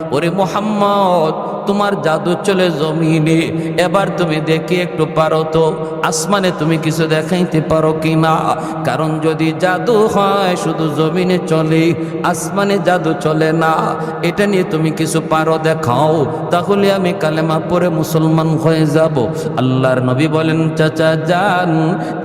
ওরে মোহাম্মদ, তোমার জাদু চলে জমিনে, এবার তুমি দেখি একটু পারো তো, আসমানে তুমি কিছু দেখাইতে পারো কি না কারণ যদি জাদু হয়, শুধু জমিনে চলে, আসমানে জাদু চলে না, এটা নিয়ে তুমি কিছু পারো দেখাও, তাহলে আমি কালেমা পরে মুসলমান হয়ে যাব। আল্লাহর নবী বলেন, চাচা যান,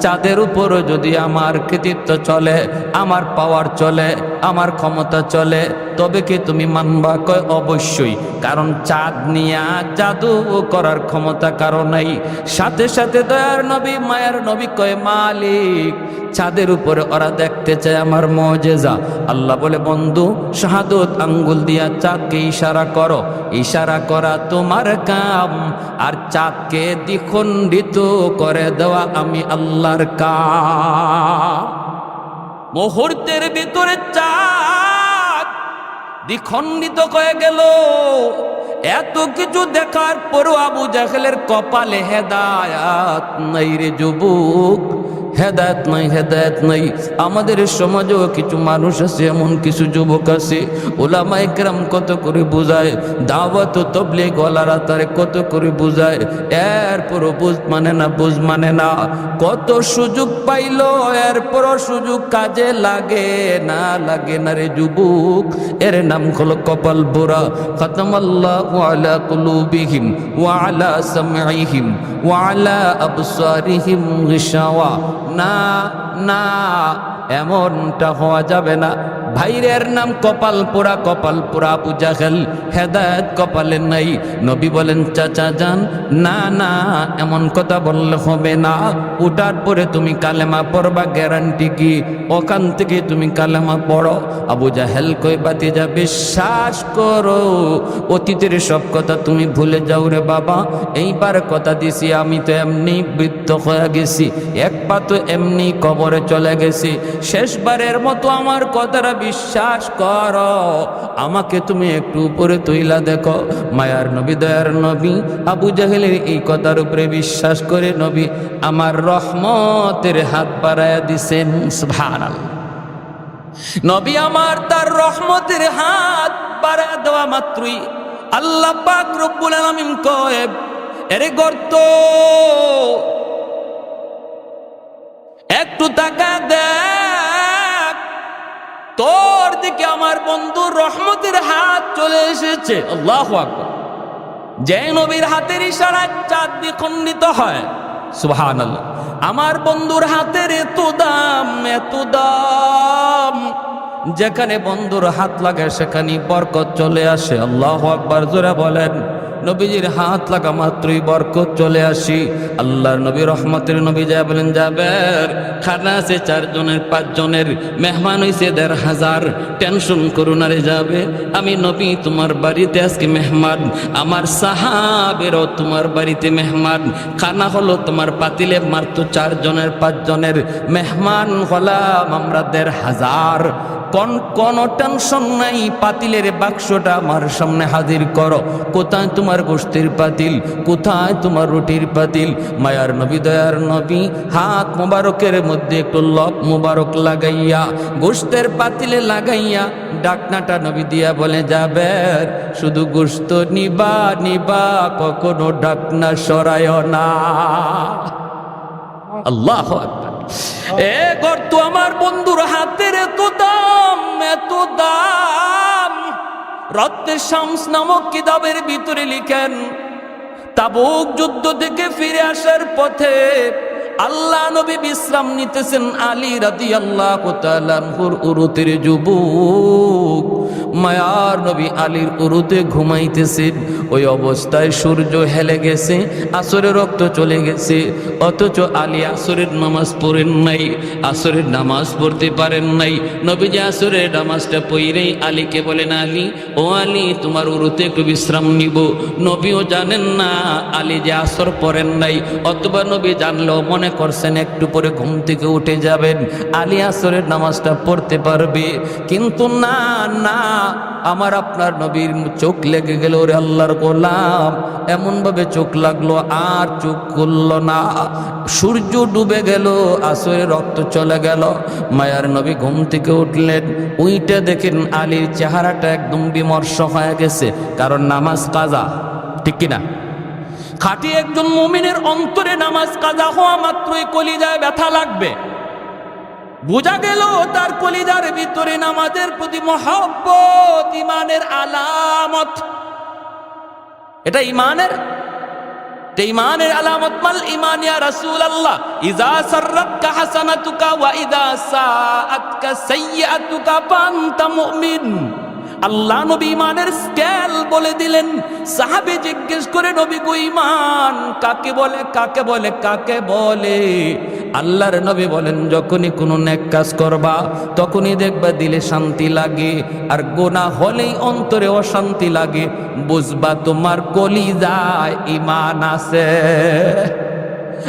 চাঁদের উপরও যদি আমার কৃতিত্ব চলে, আমার পাওয়ার চলে আমার ক্ষমতা চলে, তবে কি তুমি মানবা? কয়, অবশ্যই। কারণ চাঁদ নিয়া জাদু করার ক্ষমতা কারও নাই। সাথে সাথে দয়ার নবী, মায়ার নবী কয়, মালিক, চাঁদের উপরে ওরা দেখতে চায় আমার মজেজা। আল্লাহ বলে, বন্ধু, শাহাদত আঙ্গুল দিয়া চাঁদকে ইশারা করো। ইশারা করা তোমার কাম। আর চাঁদকে দ্বিখণ্ডিত করে দেওয়া আমি আল্লাহর কাম। মুহূর্তের ভিতরে চাঁদ দ্বিখণ্ডিত হয়ে গেল। এত কিছু দেখার পরও আবু জাহেলের কপালে হেদায়াত নাই রে যুবক। হেদায়ত নাই হেদায়ত নাই। আমাদের সমাজেও কিছু মানুষ আছে, এমন কিছু যুবক আছে। ওলামা একরাম কত করে বুঝায়, দাওয়াত ও তবলিগ ওয়ালারা তারে কত করে বুঝায়। এরপরও বুঝ মানে না, বুঝ মানে না। কত সুযোগ পাইলো, এরপরও সুযোগ কাজে লাগে, না লাগে না রে যুবক। এর নাম হলো কপাল বোরা। খতম আল্লাহ আলা কুলুবিহিম ওয়া আলা সামঈহিম ওয়া আলা আবসারিহিম না না এমনটা হওয়া যাবে না। ভাইরের নাম কপাল পোড়া কপাল পোড়া আবু জাহেল। হেদায়ত কপালে নাই। নবী বলেন, চাচা যান। না না, এমন কথা বললে হবে না। উঠার পরে তুমি কালেমা পড়বা, গ্যারান্টি কি? ওখান থেকে তুমি কালেমা পড়ো। আবু জাহেল কই বাতি যা বিশ্বাস করো, অতীতের সব কথা তুমি ভুলে যাও রে বাবা। এইবার কথা দিছি, আমি তো এমনি বৃত্ত হয়ে গেছি। এক পা তো এমনি কবরে চলে গেছি। শেষবারের মতো আমার কথাটা বিশ্বাস কর। আমাকে তুমি একটু উপরে তৈলা দেখো। মায়ার নবী, দয়ার নবী, আবু জাহেলের এই কথার উপরে বিশ্বাস করে নবী আমার রহমতের হাত বাড়াইয়া দিছেন। সুবহানাল্লাহ। নবী আমার তার রহমতের হাত বাড়া দেওয়া মাত্রই আল্লাহ পাক রব্বুল আলামিন কয়, এরে গর্ত, একটু টাকা দেখ তোর দিকে আমার বন্ধু রহমতের হাত চলে এসেছে। আল্লাহ আকবার। যে নবীর হাতের ইশারায় চাঁদ দ্বিখণ্ডিত হয়। সুবহানাল্লাহ। আমার বন্ধুর হাতের এত দাম এত দাম। যেখানে বন্ধুর হাত লাগে সেখানে বরকত চলে আসে। আল্লাহ আকবার, জোরে বলেন। নবীজির হাত লাগা মাত্রই বরকত চলে আসি। আল্লাহর নবী রহমতের নবী যা বলেন যাবের খানা আছে চারজনের, পাঁচজনের, মেহমান হইছে দেড় হাজার। টেনশন করুন আরে যাবে। আমি নবী, তোমার বাড়িতে আজকে মেহমান। আমার সাহাবেরও তোমার বাড়িতে মেহমান। খানা হলো তোমার পাতিলে মারতো চারজনের, পাঁচজনের। মেহমান হলাম আমরা দেড় হাজার। কোন কোন টেনশন নাই, পাতিলের বাক্সটা আমার সামনে হাজির করো। কোথায় তোমার গোষ্ঠীর পাতিল কোথায় তোমার রুটির পাতিল মায়ার নবী, দয়ার নবী, হাত মোবারকের মধ্যে একটু লব মোবারক লাগাইয়া, গোষ্ঠের পাতিলে লাগাইয়া, ডাকনাটা নবী দিয়া বলে যাবে শুধু গোস্ত নিবা নিবা, কখনো ডাকনা সরায় না। আল্লাহ এ গর্ত আমার বন্ধুর হাতের এত দাম রত্নে শামস নামক কিতাবের ভিতরে লিখেন, তাবুক যুদ্ধ থেকে ফিরে আসার পথে আল্লাহ নবী বিশ্রাম নিতেছেন আলী রাদি আল্লাহ উরুতের যুবক। মায়ার নবী আলীর উরুতে ঘুমাইতেছেন ওই অবস্থায় সূর্য হেলে গেছে, আসরের রক্ত চলে গেছে। অথচ আলী আসরের নামাজ পড়েন নাই, আসরের নামাজ পড়তে পারেন নাই। নবী যে আসরের নামাজটা পইরেই আলীকে বলেন, আলী, ও আলী, তোমার উরুতে একটু বিশ্রাম নিব। নবীও জানেন না আলী যে আসর পড়েন নাই, অথবা নবী জানলেও মনে করছেন একটু পরে ঘুম থেকে উঠে যাবেন। আলী আসরের নামাজটা পড়তে পারবে, কিন্তু না না আমার আপনার নবীর চোখ লেগে গেল ওরে আল্লাহর গোলাম। এমন ভাবে চোখ লাগল, আর চোখ খুলল না। সূর্য ডুবে গেল আসরে রক্ত চলে গেল। মায়ার নবী ঘুম থেকে উঠলেন। উইটা দেখেন আলীর চেহারাটা একদম বিমর্ষ হয়ে গেছে, কারণ নামাজ কাজা, ঠিক কিনা? খাঁটি একজন মুমিনের অন্তরে নামাজ কাজা হওয়া মাত্রই কলিজায় ব্যথা লাগবে। বোঝা গেল তার কলিজার ভিতরে নামাজের প্রতি মহব্বত, ইমানের আলামত। এটা ইমানের? ইমানের আলামত মাল ইমান, ইয়া রাসূলুল্লাহ। ইযা সাররাতকা হাসানাতুকা ওয়া ইযা সাআতকা সাইয়্যাতুকা ফাআনতা মুমিন। আল্লাহ নবী ইমানের স্কেল বলে দিলেন। সাহাবে জিজ্ঞেস করে, নবী গো ইমান কাকে বলে কাকে বলে কাকে বলে? আল্লাহর নবী বলেন, যখনই কোনো নেক কাজ করবা, তখনই দেখবা দিলে শান্তি লাগে। আর গোনা হলেই অন্তরে অশান্তি লাগে। বুঝবা তোমার কলিজায় ইমান আছে।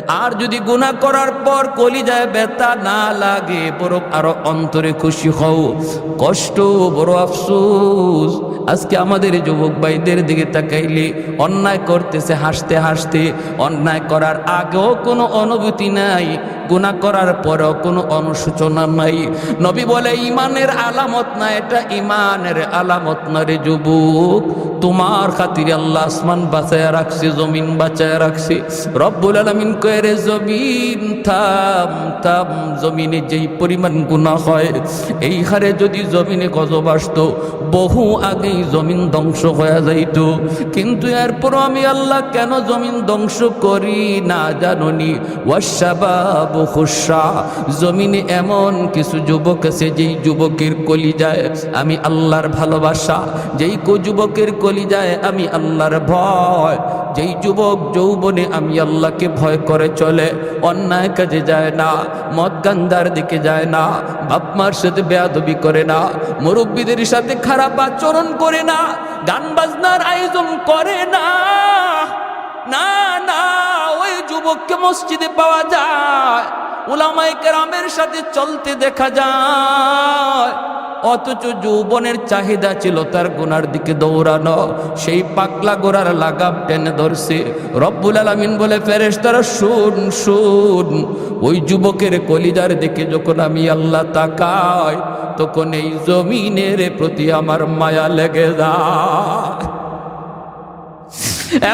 আর যদি গুনাহ করার পর কলিজায় ব্যথা না লাগে বড় আরও অন্তরে খুশি হও। কষ্ট, বড় আফসোস। আজকে আমাদের যুবক ভাইদের দিকে তাকাইলে অন্যায় করতেছে, হাসতে হাসতে। অন্যায় করার আগেও কোনো অনুভূতি নাই গুনাহ করার পরেও কোনো অনুশোচনা নাই। নবী বলে, ইমানের আলামত না, এটা ইমানের আলামত না রে যুবক। তোমার খাতিরে আল্লাহ আসমান বাঁচায় রাখছে, জমিন বাঁচায় রাখছে। রব্বুল আলমিন কয়ে জমিন, থাম থাম, জমিনে যেই পরিমাণ গুণা হয় এই হারে যদি জমিনে গজব আসতো, বহু আগেই জমিন ধ্বংস হয়ে যাইত। কিন্তু এরপর আমি আল্লাহ কেন জমিন ধ্বংস করি না জাননি? ওয়াসাবাব খুশা জমিনে এমন কিছু যুবক আছে, যেই যুবকের কলি যায় আমি আল্লাহর ভালোবাসা, যেই কো যুবকের যায়, আমি আল্লাহর ভয়। যেই যুবক যৌবনে আমি আল্লাহকে ভয় করে চলে, অন্যায় কাজে যায় না মদ গান্দার দিকে যায় না, বাপমার সাথে বেয়াদবি করে না, মুরব্বীদের সাথে খারাপ আচরণ করে না, গান বাজনার আয়োজন করে না। না না, ওই যুবককে মসজিদে পাওয়া যায় উলামাই কেরামের সাথে চলতে দেখা যায়। অথচ যৌবনের চাহিদা ছিল তার গুনার দিকে দৌড়ানো। সেই পাকলা গোড়ার লাগাম টেনে ধরছে। রব্বুল আলমিন বলে ফেরেস তারা শুন শুন। ওই যুবকের কলিজার দিকে যখন আমি আল্লাহ তাকাই, তখন এই জমিনের প্রতি আমার মায়া লেগে যায়।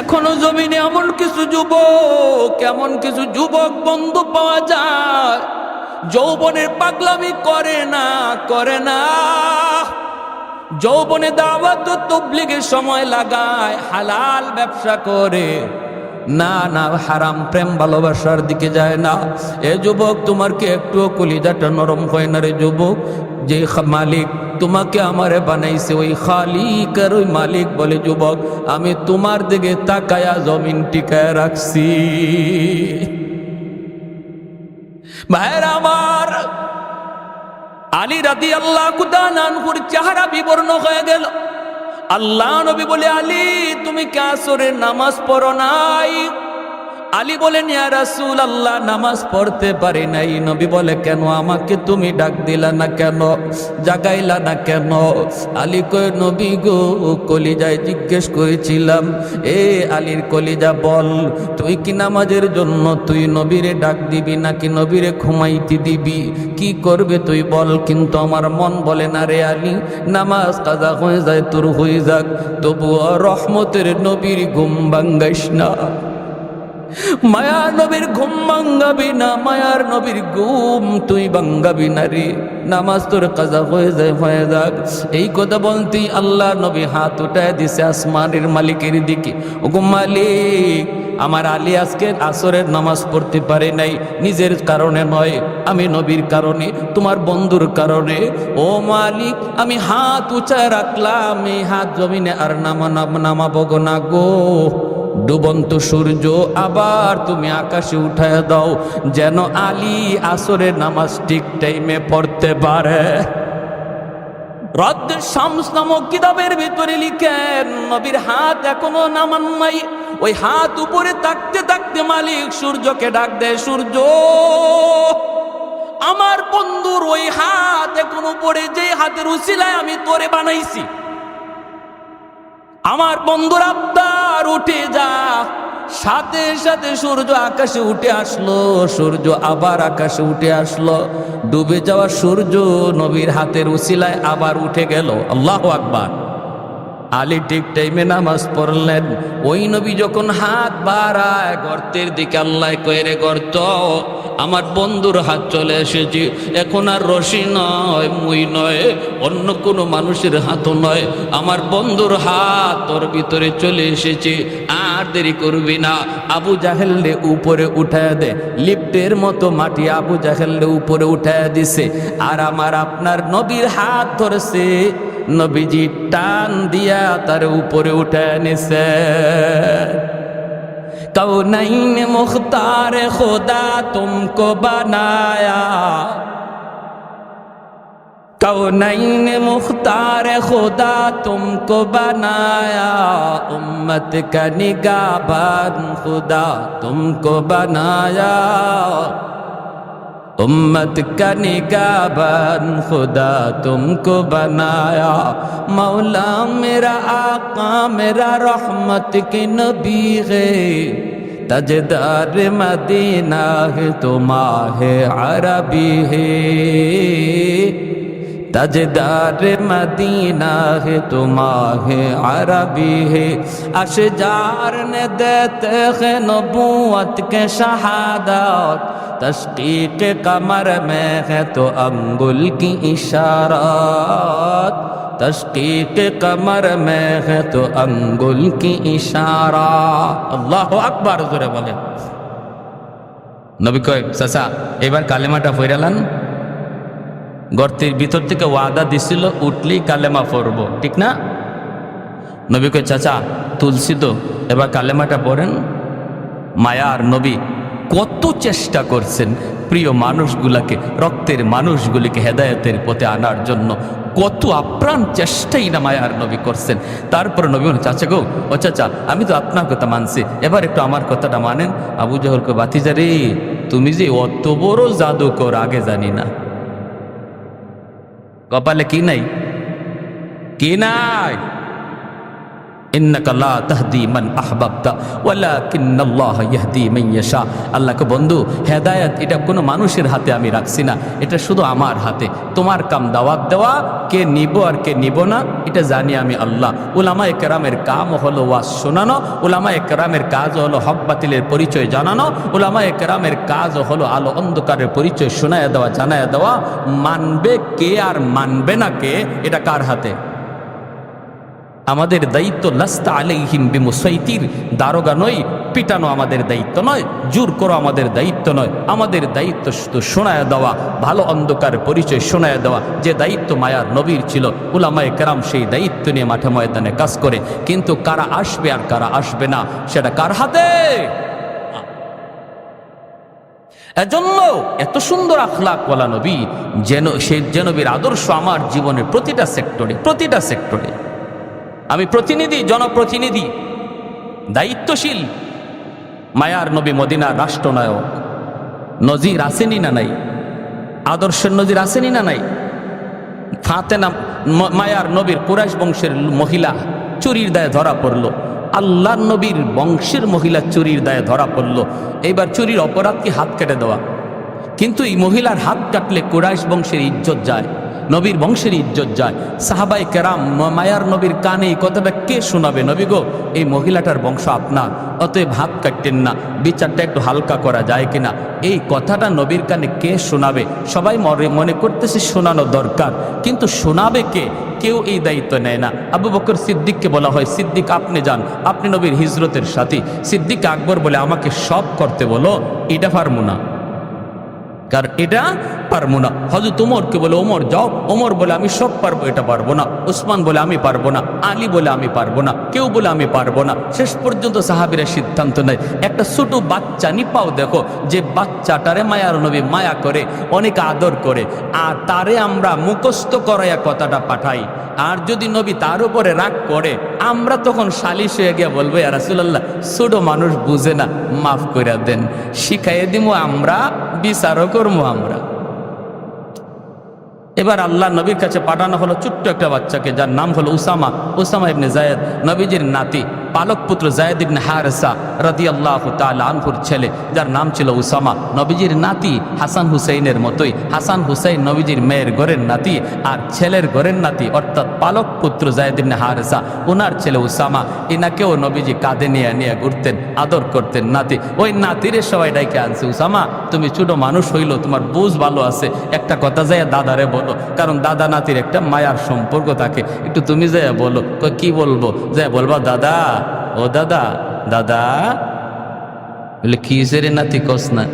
এখনও জমিনে এমন কিছু যুবক, এমন কিছু যুবক বন্ধু পাওয়া যায়। যৌবনের পাগলামি করে না করে না। যৌবনে দাওয়াত তবলিগের সময় লাগায়, হালাল ব্যবসা করে। না না, হারাম প্রেম ভালোবাসার দিকে যায় না। এ যুবক, তোমার কি একটুও কলিজাটা নরম হয় না রে যুবক? যে মালিক তোমাকে আমারে বানাইছে ওই খালিক আর ওই মালিক বলে, যুবক, আমি তোমার দিকে তাকায়া জমিন টিকায় রাখছি। আমার আলী রাদি আল্লাহ কুদানুর চেহারা বিবর্ণ হয়ে গেল। আল্লাহ নবী বলে, আলী, তুমি কাসরে নামাজ পড়ো নাই। আলী বলেন, ইয়া রাসূল আল্লাহ নামাজ পড়তে পারি নাই। নবী বলে, কেন? আমাকে তুমি ডাক দিলা না কেন? জাগাইলা না কেন? আলী কয়, নবী গো, কলিজায় জিজ্ঞেস করেছিলাম, এ আলীর কলিজা বল, তুই কি নামাজের জন্য তুই নবীরে ডাক দিবি নাকি নবীরে ঘুমাইতে দিবি? কি করবে তুই বল? কিন্তু আমার মন বলে, না রে আলী, নামাজ কাজা হয়ে যায়, তোর হয়ে যাক। তবুও রহমতের নবীর ঘুম ভাঙ্গাইস না। মায়ার নবীর ঘুম ভাঙ্গাবি না, মায়ার নবীর ঘুম তুই ভাঙ্গাবি না নামাজ তোর কাজা হয়ে যায়, হয়ে যাক। এই কথা বলতেই আল্লাহ নবী হাত উঠায় দিছে আসমানের মালিকের দিকে। ওগো মালিক, আমার আলী আজকে আসরের নামাজ পড়তে পারে নাই, নিজের কারণে নয়, আমি নবীর কারণে, তোমার বন্ধুর কারণে। ও মালিক, আমি হাত উঁচায় রাখলাম, এই হাত জমিনে আর নামা নাম- নামাবো না গো। ডুবন্ত সূর্য, আবার তুমি আকাশে উঠায় দাও। যেন আলী আসরের নামাজ ঠিক টাইমে পড়তে পারে। শামস নামক কিতাবের ভিতরে লিখেন, নবীর হাত এখনও নামান নাই। ওই হাত উপরে তাকতে তাকতে মালিক সূর্যকে ডাক দেয়, সূর্য, আমার বন্ধুর ওই হাত এখন উপরে, যে হাতের উসিলায় আমি তোরে বানাইছি। আমার বন্ধুর আব্দার উঠে যা। সাথে সাথে সূর্য আকাশে উঠে আসলো, সূর্য আবার আকাশে উঠে আসলো। ডুবে যাওয়া সূর্য নবীর হাতের উসিলায় আবার উঠে গেল। আল্লাহ আকবার। আলী ঠিক টাইমে নামাজ পড়লেন। ওই নবী যখন হাত বাড়ায়, গর্তের দিকে আল্লাহ কয়েরে গর্ত, আমার বন্ধুর হাত চলে এসেছে। এখন আর রশি নয়, মুই নয়, অন্য কোনো মানুষের হাতও নয়। আমার বন্ধুর হাত তোর ভিতরে চলে এসেছে। আর দেরি করবি না। আবু জাহেললে উপরে উঠায় দে। লিফটের মতো মাটি আবু জাহেললে উপরে উঠায় দিছে। আর আমার আপনার নবীর হাত ধরেছে। নবীজি টান দিয়া তার উপরে উঠে নিছে कौनैन मुख्तार खुदा तुमको बनाया कौनैन मुख्तार खुदा तुमको बनाया उम्मत का निगाबान खुदा तुमको बनाया उम्मत का बन खुदा तुमको बनाया। मौला मेरा आका, मेरा रहमत के नबी है। तजदार मदीना है तुमाह अरबी है। तजदार मदीना है तुमाह अरबी है अशजार ने देते हैं नबूवत के शहादत तशकीक कमर में है तो अंगुल की इशारत तशकीक कमर में है तो अंगुल की इशारा अल्लाह আকবার জোরে বলে নবী কয় চাচা এবার কালেমাটা ফইরালান গর্তের ভিতর থেকে ওয়াদা দিছিল, উঠলেই কালেমা পড়ব। ঠিক না? নবী কয়, চাচা, তুলসী তো, এবার কালেমাটা পড়েন। মায়ার নবী কত চেষ্টা করছেন প্রিয় মানুষগুলাকে, রক্তের মানুষগুলিকে হেদায়তের পথে আনার জন্য। কত আপ্রাণ চেষ্টাই না মায়ার নবী করছেন। তারপরে নবী বলেন, চাচা গো, ও চাচা, আমি তো আপনার কথা মানছি। এবার একটু আমার কথাটা মানেন। আবু জহরকে বাতিজা রে, তুমি যে অত বড় জাদুকর, আগে জানি না। কপালে কি নাই? কি নাই? লা আল্লাহকে বন্ধু, হেদায়েত এটা কোনো মানুষের হাতে আমি রাখছি না, এটা শুধু আমার হাতে। তোমার কাম দাওয়াত দেওয়া, কে নিব আর কে নিব না, এটা জানি আমি আল্লাহ। উলামা একরামের কাম হলো ওয়াজ শোনানো উলামা একরামের কাজ হলো হক বাতিলের পরিচয় জানানো উলামা একরামের কাজ হলো আলো অন্ধকারের পরিচয় শোনায় দেওয়া, জানায় দেওয়া। মানবে কে আর মানবে না কে, এটা কার হাতে? আমাদের দায়িত্ব লাস্তা আলাইহিম বিমুসাইতির, দারোগা নয়, পিটানো আমাদের দায়িত্ব নয়, জোর করো আমাদের দায়িত্ব নয়। আমাদের দায়িত্ব শুধু শোনায় দেওয়া, ভালো অন্ধকার পরিচয় শোনায় দেওয়া, যে দায়িত্ব মায়ার নবীর ছিল। উলামায়ে কেরাম সেই দায়িত্ব নিয়ে মাঠে ময়দানে কাজ করে। কিন্তু কারা আসবে আর কারা আসবে না, সেটা কার হাতে? এজন্য এত সুন্দর আখলাক বলা নবী, যেন সে যে নবীর আদর্শ আমার জীবনের প্রতিটা সেক্টরে প্রতিটা সেক্টরে। আমি প্রতিনিধি, জনপ্রতিনিধি, দায়িত্বশীল। মায়ার নবী মদিনার রাষ্ট্রনায়ক নজির আসেনি না নাই? আদর্শের নজির আসেনি না নাই? ফাতেনা মায়ার নবীর কুরাইশ বংশের মহিলা চুরির দায়ে ধরা পড়ল। আল্লাহ নবীর বংশের মহিলা চুরির দায়ে ধরা পড়ল। এইবার চুরির অপরাধ কি হাত কেটে দেওয়া? কিন্তু এই মহিলার হাত কাটলে কুরাইশ বংশের ইজ্জত যায়। নবীর বংশের ইজ্জত যায়। সাহাবাই কেরাম মায়ার নবীর কানে এই কথাটা কে শোনাবে? নবী গো, এই মহিলাটার বংশ আপনার, অতএব হাত কাটতেন না, বিচারটা একটু হালকা করা যায় কিনা? এই কথাটা নবীর কানে কে শোনাবে? সবাই মনে মনে করতেছে শোনানো দরকার, কিন্তু শোনাবে কে? কেউ এই দায়িত্ব নেয় না। আবু বকর সিদ্দিককে বলা হয়, সিদ্দিক, আপনি যান, আপনি নবীর হিজরতের সাথী। সিদ্দিক আকবর বলে আমাকে সব করতে বলো, এটা পারব কারণ এটা পারব না। হজরত ওমরকে বলে, ওমর, যাও। ওমর বলে, আমি সব পারব, এটা পারব না। উসমান বলে, আমি পারব না। আলী বলে, আমি পারব না। কেউ বলে, আমি পারব না। শেষ পর্যন্ত সাহাবিরা সিদ্ধান্ত নেয়। একটা ছোট বাচ্চা, নিপাও দেখো, যে বাচ্চাটারে মায়ার নবী মায়া করে, অনেক আদর করে, আর তারে আমরা মুখস্থ করাইয়া কথাটা পাঠাই। আর যদি নবী তার উপরে রাগ করে, আমরা তখন সালিশ হয়ে গিয়ে বলব রাসূলুল্লাহ, ছোট মানুষ বুঝে না, মাফ করে দেন। শিখাইয়ে দিব আমরা বিচারও করব আমরা। এবার আল্লাহ নবীর কাছে পাঠানো হলো ছোট্ট একটা বাচ্চাকে, যার নাম হলো উসামা উসামা ইবনে জায়েদ, নবীজির নাতি, পালক পুত্র জায়েদ ইবনে হারেসা রাদি আল্লাহ আনহুর ছেলে, যার নাম ছিল উসামা। নবীজির নাতি হাসান হুসাইনের মতোই, হাসান হুসাইন নবীজির মেয়ের ঘরের নাতি আর ছেলের ঘরের নাতি, অর্থাৎ পালক পুত্র জায়েদ ইবনে হারেসা ওনার ছেলে উসামা। এনাকেও নবীজি কাঁধে নিয়ে নিয়ে ঘুরতেন, আদর করতেন নাতি। ওই নাতিরে সবাই ডাইকে আনছে, উসামা, তুমি ছোট মানুষ হইল, তোমার বুঝ ভালো আছে। একটা কথা যায় দাদারে বলো। কারণ দাদা নাতির একটা মায়ার সম্পর্ক থাকে। একটু তুমি যাইয়া বলো। কি বলব? যে বলবা, দাদা, ও দাদা দাদা। বলে, কি নাতি, কস না?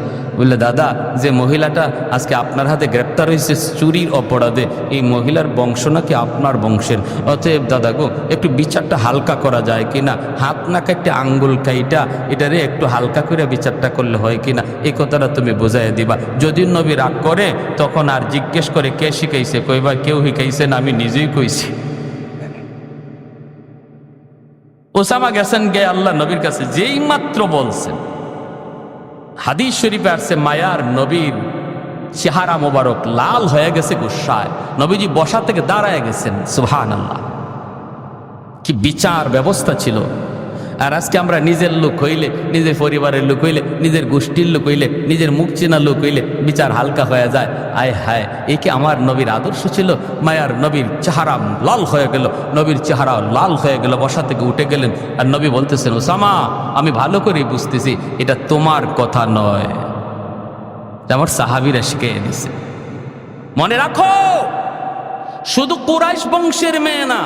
বললে, দাদা, যে মহিলাটা আজকে আপনার হাতে গ্রেপ্তার হয়েছে চুরির অপরাধে, এই মহিলার বংশ নাকি আপনার বংশের? অতএব দাদা গো, একটু বিচারটা হালকা করা যায় কিনা হাত, নাকা একটা আঙ্গুল কাইটা, এটারে একটু হালকা করে বিচারটা করলে হয় কিনা এই কথাটা তুমি বোঝাই দিবা। যদি নবী রাগ করে, তখন আর জিজ্ঞেস করে কে শিখাইছে? কইবা, কেউ শিখাইছে না, আমি নিজেই কইছি। ওসামা গেছেন গে আল্লাহ নবীর কাছে যেই মাত্র বলছেন হাদিস শরীফে আসছে, মায়ার নবীর চেহারা মোবারক লাল হয়ে গেছে গুসায়। নবীজি বসা থেকে দাঁড়ায় গেছেন সুহান আল্লাহ কি বিচার ব্যবস্থা ছিল। আর আজকে আমরা নিজের লোক হইলে, নিজের পরিবারের লোক হইলে, নিজের গোষ্ঠীর লোক হইলে, নিজের মুখ চেনা লোক হইলে বিচার হালকা হয়ে যায়। আয় হায় এই কি আমার নবীর আদর্শ ছিল? মায়ার নবীর চেহারা লাল হয়ে গেল, নবীর চেহারা লাল হয়ে গেল, বসা থেকে উঠে গেলেন। আর নবী বলতেছেন, ওসামা, আমি ভালো করেই বুঝতেছি, এটা তোমার কথা নয়। আমার সাহাবিরা শিখে দিছে মনে রাখো, শুধু কুরাইশ বংশের মেয়ে না,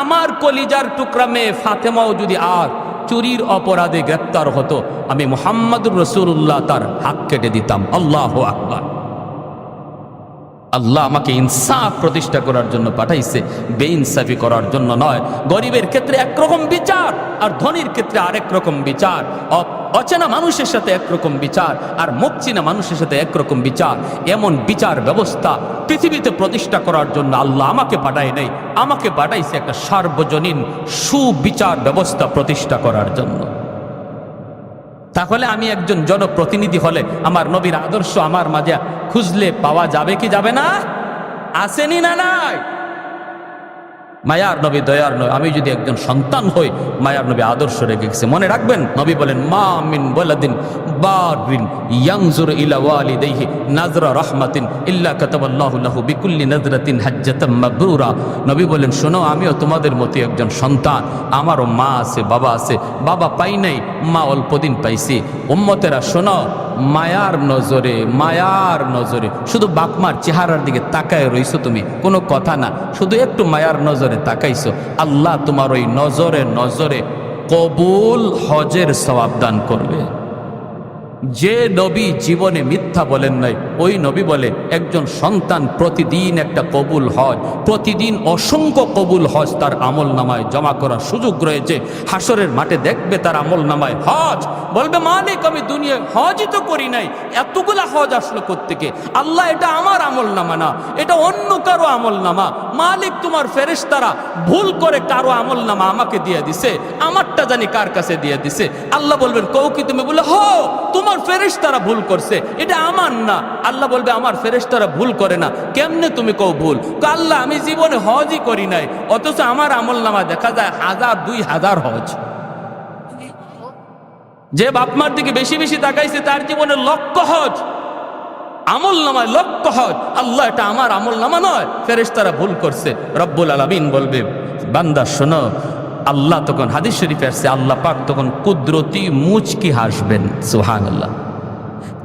আমার কলিজার টুকরা মেয়ে ফাতেমাও যদি আর চুরির অপরাধে গ্রেপ্তার হতো। আমি মোহাম্মদুর রসুল্লাহ তার হাক কেটে দিতাম। আল্লাহ আকবার। আল্লাহ আমাকে ইনসাফ প্রতিষ্ঠা করার জন্য পাঠাইছে। বেইনসাফি করার জন্য নয়। গরিবের ক্ষেত্রে একরকম বিচার আর ধনীর ক্ষেত্রে আরেক রকম বিচার। অচেনা মানুষের সাথে একরকম বিচার আর মুখ চিনা মানুষের সাথে একরকম বিচার। এমন বিচার ব্যবস্থা পৃথিবীতে প্রতিষ্ঠা করার জন্য আল্লাহ আমাকে পাঠায় নেই। আমাকে পাঠাইছে একটা সার্বজনীন সুবিচার ব্যবস্থা প্রতিষ্ঠা করার জন্য। তাহলে আমি একজন জনপ্রতিনিধি হলে আমার নবীর আদর্শ আমার মাঝে খুঁজলে পাওয়া যাবে কি যাবে না? আসেনি না নাই? মায়ার নবী, দয়ার নয় আমি যদি একজন সন্তান হই, মায়ার নবী আদর্শ রেখে গেছে। মনে রাখবেন, নবী বলেন, মা মিন বলাদিন বারিন ইয়াংজুর ইলা ওয়ালিদাইহি নাজরা রাহমাতিন ইল্লা কাতাবাল্লাহু লাহু বিকুল্লি নাজরাতিন হাজ্জাতাম মাবরুরা। নবী বলেন, শোনো, আমিও তোমাদের মতো একজন সন্তান। আমারও মা আছে, বাবা আছে। বাবা পাই নাই, মা অল্প দিন পাইছি। উম্মতেরা, শোনো, মায়ার নজরে মায়ার নজরে, শুধু বাপমার চেহারার দিকে তাকায় রইছো তুমি। কোনো কথা না। শুধু একটু মায়ার নজরে তাকাইছো আল্লাহ তোমার ওই নজরে নজরে কবুল হজের সবাব দান করবে। যে নবী জীবনে মিথ্যা বলেন নাই, ওই নবী বলে, একজন সন্তান প্রতিদিন একটা কবুল হজ, প্রতিদিন অসংখ্য কবুল হজ তার আমল নামায় জমা করার সুযোগ রয়েছে। হাসরের মাঠে দেখবে তার আমল নামায় হজ। বলবে, মালিক, আমি দুনিয়ায় হজই তো করি নাই। এতগুলা হজ আসলো থেকে আল্লাহ, এটা আমার আমল নামা না। এটা অন্য কারও আমল নামা। মালিক, তোমার ফেরেশতারা ভুল করে কারও আমল নামা আমাকে দিয়ে দিছে। আমারটা জানি কার কাছে দিয়ে দিছে। আল্লাহ বলবেন কৌ কি তুমি? বলে, হো, তোমার ফেরেশতারা ভুল করছে, এটা আমার না। আল্লাহ বলবে, আমার ফেরেশতারা ভুল করে না। কেমনে তুমি কও ভুল? আল্লাহ, আমি জীবনে হজই করি নাই, অথচ আমার আমল নামা দেখা যায় হাজার, দুই হাজার হজ। যে বাপমার দিকে বেশি বেশি তাকাইছে, তার জীবনে লক্ষ হজ। আমল নামায় লক্ষ হজ। আল্লাহ, এটা আমার আমল নামা নয়। ফেরেশতারা ভুল করছে। রব্বুল আলামিন বলবে, বান্দা, শোনো আল্লাহ তখন হাদিস শরীফে আসছে, আল্লাহ পাক তখন কুদরতি মুচকি হাসবেন সুহান আল্লাহ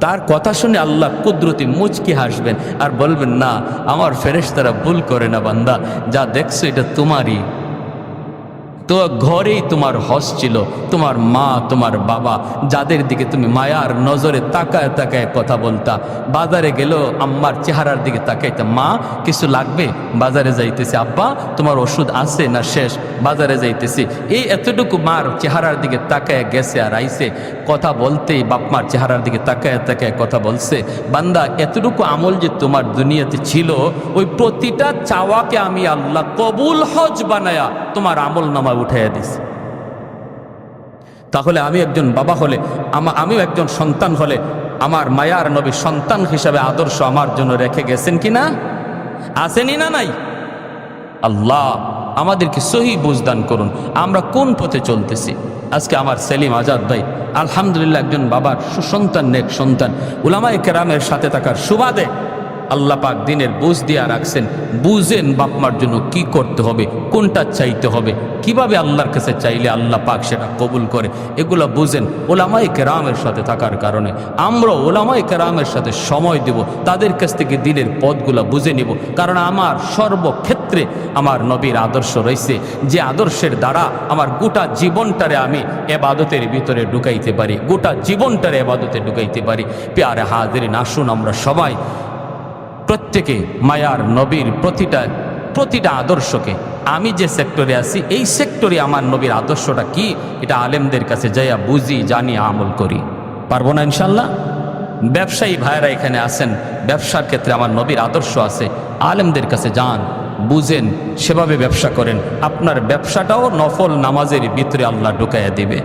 তার কথা শুনে আল্লাহ কুদরতি মুচকি হাসবেন আর বলবেন, না, আমার ফেরেশতারা ভুল করে না বান্দা, যা দেখছ এটা তোমারই। তো ঘরেই তোমার হস ছিল, তোমার মা, তোমার বাবা, যাদের দিকে তুমি মায়ার নজরে তাকায় তাকায় কথা বলতা। বাজারে গেল আম্মার চেহারার দিকে তাকাইতা, মা, কিছু লাগবে? বাজারে যাইতেছে। আব্বা, তোমার ওষুধ আছে না শেষ? বাজারে যাইতেছি। এই এতটুকু মার চেহারার দিকে তাকায় গেছে আর আইসে কথা বলতেই বাপমার চেহারার দিকে তাকায় তাকায় কথা বলছে। বান্দা, এতটুকু আমল যে তোমার দুনিয়াতে ছিল, ওই প্রতিটা চাওয়াকে আমি আল্লাহ কবুল হজ বানায়া তোমার আমল নামায় উঠাইয়া দিছি তাহলে আমি একজন বাবা হলে, আমা, আমিও একজন সন্তান হলে, আমার মায়ার নবী সন্তান হিসাবে আদর্শ আমার জন্য রেখে গেছেন কি না? আসেনি না নাই? আল্লাহ, আমাদেরকে সহি বুঝদান করুন। আমরা কোন পথে চলতেছি? আজকে আমার সেলিম আজাদ ভাই, আলহামদুলিল্লাহ একজন বাবার সুসন্তান, নেক সন্তান। উলামায়ে কেরামের সাথে থাকার সুবাদে আল্লাহ পাক দিনের বুঝ দিয়া রাখছেন, বুঝেন বাপমার জন্য কি করতে হবে, কোনটা চাইতে হবে, কীভাবে আল্লাহর কাছে চাইলে আল্লাহ পাক সেটা কবুল করে, এগুলো বুঝেন ওলামাই কেরামের সাথে থাকার কারণে। আমরা ওলামাই কেরামের সাথে সময় দেব, তাদের কাছ থেকে দিনের পথগুলো বুঝে নিব, কারণ আমার সর্বক্ষেত্রে আমার নবীর আদর্শ রয়েছে, যে আদর্শের দ্বারা আমার গোটা জীবনটারে আমি এবাদতের ভিতরে ঢুকাইতে পারি, গোটা জীবনটারে এবাদতে ঢুকাইতে পারি। পেয়ারে হাজির আসুন আমরা সবাই প্রত্যেকে মায়ার নবীর প্রতিটা প্রতিটা আদর্শকে। আমি যে সেক্টরে আছি, এই সেক্টরে আমার নবীর আদর্শটা কি? এটা আলেমদের কাছে যাইয়া বুঝি, জানি, আমল করি। পারব না ইনশাল্লাহ ব্যবসায়ী ভাইয়েরা এখানে আসেন ব্যবসার ক্ষেত্রে আমার নবীর আদর্শ আছে। আলেমদের কাছে যান, বুঝেন, সেভাবে ব্যবসা করেন। আপনার ব্যবসাটাও নফল নামাজের ভিতরে আল্লাহ ঢুকাইয়া দিবে।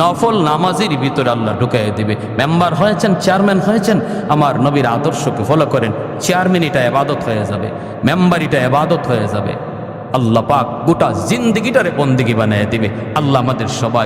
নফল নামাজের ভিতরে আল্লাহ ঢুকাই দিবে। মেম্বার হয়েছেন, চেয়ারম্যান হয়েছেন, আমার নবীর আদর্শকে ফলো করেন। চেয়ারম্যান এটা এবাদত হয়ে যাবে মেম্বার এটা এবাদত হয়ে যাবে। আল্লাহ পাক গোটা জিন্দিগিটারে বন্দিগি বানিয়ে দিবে। আল্লাহ আমাদের সবাই